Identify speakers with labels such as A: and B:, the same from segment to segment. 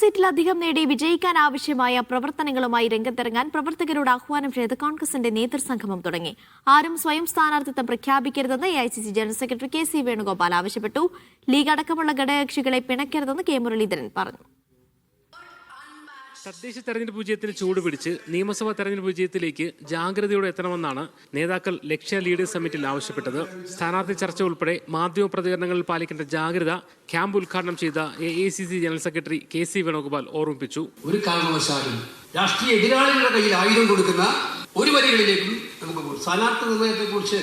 A: സീറ്റിലധികം നേടി വിജയിക്കാൻ ആവശ്യമായ പ്രവർത്തനങ്ങളുമായി രംഗത്തിറങ്ങാൻ പ്രവർത്തകരോട് ആഹ്വാനം ചെയ്ത് കോൺഗ്രസിന്റെ നേതൃസംഗമം തുടങ്ങി. ആരും സ്വയം സ്ഥാനാർത്ഥിത്വം പ്രഖ്യാപിക്കരുതെന്ന് A I C C general secretary K C Venugopal ആവശ്യപ്പെട്ടു. ലീഗ് അടക്കമുള്ള ഘടകകക്ഷികളെ പിണക്കരുതെന്ന് കെ മുരളീധരൻ പറഞ്ഞു.
B: തദ്ദേശ തെരഞ്ഞെടുപ്പ് വിജയത്തിന് ചൂടുപിടിച്ച് നിയമസഭാ തെരഞ്ഞെടുപ്പ് വിജയത്തിലേക്ക് ജാഗ്രതയോടെ എത്തണമെന്നാണ് നേതാക്കൾ ലക്ഷ്യ ലീഡേഴ്സ് സമ്മിറ്റിൽ ആവശ്യപ്പെട്ടത്. സ്ഥാനാർത്ഥി ചർച്ച ഉൾപ്പെടെ മാധ്യമ പ്രതികരണങ്ങളിൽ പാലിക്കേണ്ട ജാഗ്രത ക്യാമ്പ് ഉദ്ഘാടനം ചെയ്ത A C C general secretary K C Venugopal ഓർമ്മിപ്പിച്ചു.
C: ഒരു കാരണവശാലും രാഷ്ട്രീയ എതിരാളികളുടെ കയ്യിൽ ആയുധം കൊടുക്കുന്ന ഒരു വരികളിലേക്കും നമുക്ക് സ്ഥാനാർത്ഥി സ്ഥാനാർത്ഥി നിർണയത്തെക്കുറിച്ച്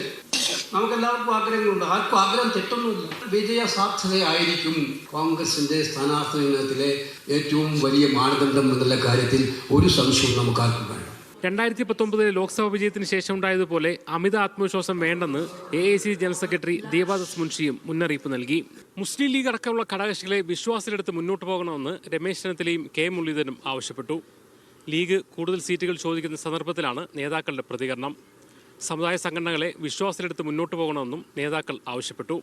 C: നമുക്കെല്ലാവർക്കും ആഗ്രഹങ്ങളുണ്ട്. ആർക്കും ആഗ്രഹം തെറ്റൊന്നുമില്ല. വിജയ സാധ്യതയായിരിക്കും കോൺഗ്രസിന്റെ സ്ഥാനാർത്ഥി ഏറ്റവും വലിയ മാനദണ്ഡം എന്നുള്ള കാര്യത്തിൽ ഒരു സംശയവും നമുക്ക് ആർക്കും വേണ്ട.
B: രണ്ടായിരത്തി പത്തൊമ്പതിലെ ലോക്സഭാ വിജയത്തിന് ശേഷം ഉണ്ടായതുപോലെ അമിത ആത്മവിശ്വാസം വേണ്ടെന്ന് A I C general secretary Devadas മുൻഷിയും മുന്നറിയിപ്പ് നൽകി. മുസ്ലിം ലീഗ് അടക്കമുള്ള ഘടകകക്ഷികളെ വിശ്വാസത്തിലെടുത്ത് മുന്നോട്ട് പോകണമെന്ന് രമേശ് ചെന്നിത്തലയും കെ മുരളീധരനും ആവശ്യപ്പെട്ടു. ലീഗ് കൂടുതൽ സീറ്റുകൾ ചോദിക്കുന്ന സന്ദർഭത്തിലാണ് നേതാക്കളുടെ പ്രതികരണം. സമുദായ സംഘടനകളെ വിശ്വാസത്തിലെടുത്ത് മുന്നോട്ട് പോകണമെന്നും നേതാക്കൾ ആവശ്യപ്പെട്ടു.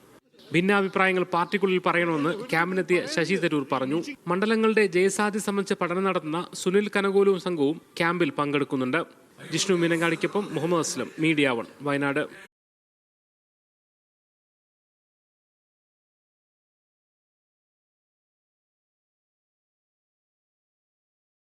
B: ഭിന്നാഭിപ്രായങ്ങൾ പാർട്ടിക്കുള്ളിൽ പറയണമെന്ന് ക്യാമ്പിനെത്തിയ ശശി തരൂർ പറഞ്ഞു. മണ്ഡലങ്ങളുടെ ജയസാധ്യത സംബന്ധിച്ച് പഠനം നടത്തുന്ന സുനിൽ കനകോലുവും സംഘവും ക്യാമ്പിൽ പങ്കെടുക്കുന്നുണ്ട്. ജിഷ്ണു മീനങ്ങാടിക്കൊപ്പം മുഹമ്മദ് അസ്ലം മീഡിയ വൺ വയനാട്.